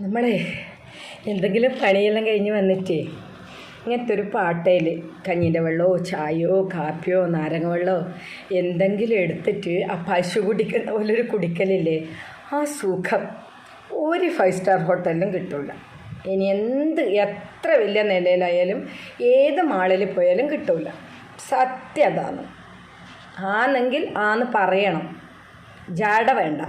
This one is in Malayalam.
നമ്മളെ എന്തെങ്കിലും പണിയെല്ലാം കഴിഞ്ഞ് വന്നിട്ടേ ഇങ്ങനത്തെ ഒരു പാട്ടയിൽ കഞ്ഞീന്റെ വെള്ളമോ ചായയോ കാപ്പിയോ നാരങ്ങ വെള്ളമോ എന്തെങ്കിലും എടുത്തിട്ട് ആ പശു കുടിക്കുന്ന പോലെ ഒരു കുടിക്കലില്ലേ ആ സുഖം ഒരു ഫൈവ് സ്റ്റാർ ഹോട്ടലിലും കിട്ടില്ല ഇനി എന്ത് എത്ര വലിയ നിലയിലായാലും ഏത് മാളിൽ പോയാലും കിട്ടില്ല സത്യം അതാണ്. ആണെങ്കിൽ ആന്ന് പറയണം. ജാട വേണ്ട.